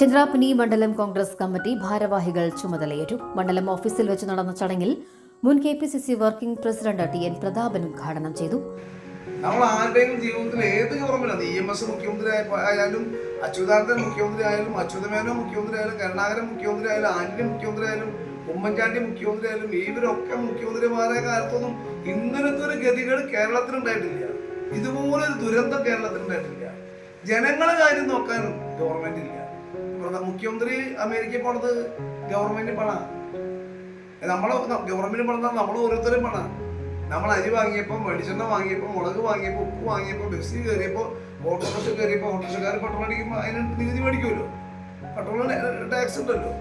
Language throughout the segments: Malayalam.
ചന്ദ്രാപ്പനി മണ്ഡലം കോൺഗ്രസ് കമ്മിറ്റി ഭാരവാഹികൾ ചുമതലയേറ്റു. മണ്ഡലം ഓഫീസിൽ വെച്ച് നടന്ന ചടങ്ങിൽ മുൻ K P C C working president T N Prathapan ഉദ്ഘാടനം ചെയ്തു. നമ്മൾ ആരുടെയും ജീവിതത്തിൽ ഏത് ഗവൺമെന്റ് ഇ എം എസ് മുഖ്യമന്ത്രി ആയാലും അച്യുതാനന്ദൻ മുഖ്യമന്ത്രി ആയാലും അച്യുതമേനോ മുഖ്യമന്ത്രി ആയാലും കരുണാകരൻ മുഖ്യമന്ത്രി ആയാലും ആന്റണി മുഖ്യമന്ത്രി ആയാലും ഉമ്മൻചാണ്ടി മുഖ്യമന്ത്രി ആയാലും ഇവരൊക്കെ മുഖ്യമന്ത്രിമാരെ കാലത്തൊന്നും ഇങ്ങനത്തെ ഒരു ഗതികൾ കേരളത്തിൽ ഉണ്ടായിട്ടില്ല. ഇതുപോലെ ഒരു ദുരന്തം കേരളത്തിൽ ഉണ്ടായിട്ടില്ല. ജനങ്ങളെ കാര്യം നോക്കാൻ ഗവൺമെന്റ് ഇല്ല. പ്രധാ- മുഖ്യമന്ത്രി അമേരിക്ക പോണത് ഗവൺമെന്റ് പണ. നമ്മളെ ഗവൺമെന്റ് പണം നമ്മൾ ഓരോരുത്തരും പണ. നമ്മൾ അരി വാങ്ങിയപ്പോൾ വെളിച്ചെണ്ണ വാങ്ങിയപ്പോൾ മുളക് വാങ്ങിയപ്പോൾ ഉപ്പ് വാങ്ങിയപ്പോൾ ബസ്സിൽ കയറിയപ്പോൾ ഓട്ടോറിക്ഷ കയറിയപ്പോൾ ഓട്ടോറിക്ഷക്കാർ പെട്രോൾ അടിക്കുമ്പോൾ അതിന് നികുതി മേടിക്കുമല്ലോ. പെട്രോളിന് ടാക്സ് ഉണ്ടല്ലോ.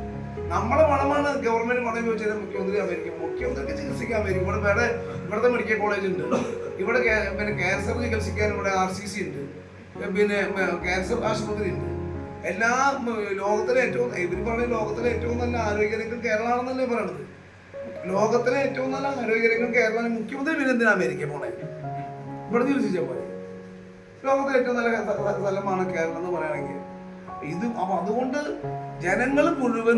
നമ്മളെ പണമാണ് ഗവൺമെന്റ് പണം ചോദിച്ചത് മുഖ്യമന്ത്രി അമേരിക്ക മുഖ്യമന്ത്രിക്ക് ചികിത്സിക്കാൻ അമേരിക്ക ഇവിടെ വേറെ ഇവിടുത്തെ മെഡിക്കൽ കോളേജ് ഉണ്ട്. ഇവിടെ പിന്നെ ക്യാൻസർ ചികിത്സിക്കാൻ ഇവിടെ ആർ സി സി ഉണ്ട്. പിന്നെ ക്യാൻസർ ആശുപത്രി ഉണ്ട്. എല്ലാ ലോകത്തിലെ ഏറ്റവും ഇവർ പറഞ്ഞ ലോകത്തിലെ ഏറ്റവും നല്ല ആരോഗ്യരംഗം കേരളമാണെന്നല്ലേ പറയണത്. ലോകത്തിലെ ഏറ്റവും നല്ല ആരോഗ്യരംഗം കേരളം മുഖ്യമന്ത്രി പിന്നെ അമേരിക്ക പോണേ? ഇവിടെ ചികിത്സിച്ചാൽ പോലെ ലോകത്തിലെ ഏറ്റവും നല്ല സ്ഥ- സ്ഥ- സ്ഥലമാണ് കേരളം എന്ന് പറയുകയാണെങ്കിൽ. ഇത് അപ്പൊ അതുകൊണ്ട് ജനങ്ങൾ മുഴുവൻ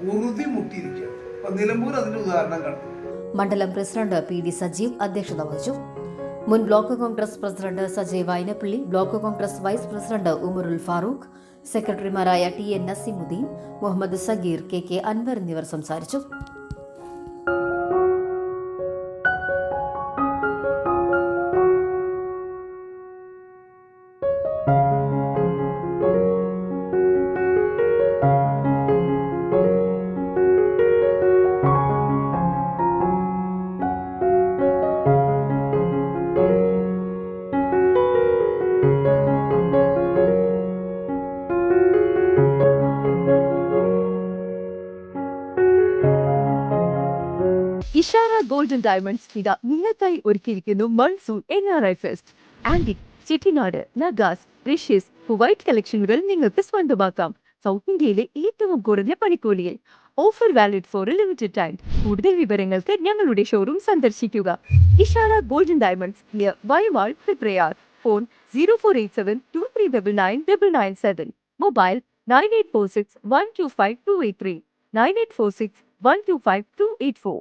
ഉറുതി മുട്ടിയിരിക്കുക അപ്പൊ നിലമ്പൂർ അതിന്റെ ഉദാഹരണം കണ്ടു. മണ്ഡലം പ്രസിഡന്റ് പി ഡി സജീവ് അധ്യക്ഷത വഹിച്ചു. മുൻ block Congress president Sajay Vainappally block Congress vice president Umarul Farooq സെക്രട്ടറിമാരായ T N Naseemuddeen Muhammad Sageer K K Anwar എന്നിവർ സംസാരിച്ചു. ഇഷാര ഗോൾഡൻ ഡയമണ്ട്സ് ഇത നിങ്ങൾക്കായി ഒരുക്കിയിരിക്കുന്നു monsoon N R I fest. Antique Chettinad നഗാസ് റിഷ്യസ് white കളക്ഷനുകൾ നിങ്ങൾക്ക് സ്വന്തമാക്കാം. സൗത്ത് ഇന്ത്യയിലെ ഏറ്റവും കുറഞ്ഞ പണിക്കൂലിയിൽ. Offer valid for limited time. കൂടുതൽ വിവരങ്ങൾക്ക് ഞങ്ങളുടെ ഷോറൂം സന്ദർശിക്കുക. Ishara golden diamonds near വൈവാൾ Prayar phone zero four eight seven two three double nine double nine seven mobile nine eight four six one two five two eight three nine eight four six one two five two eight four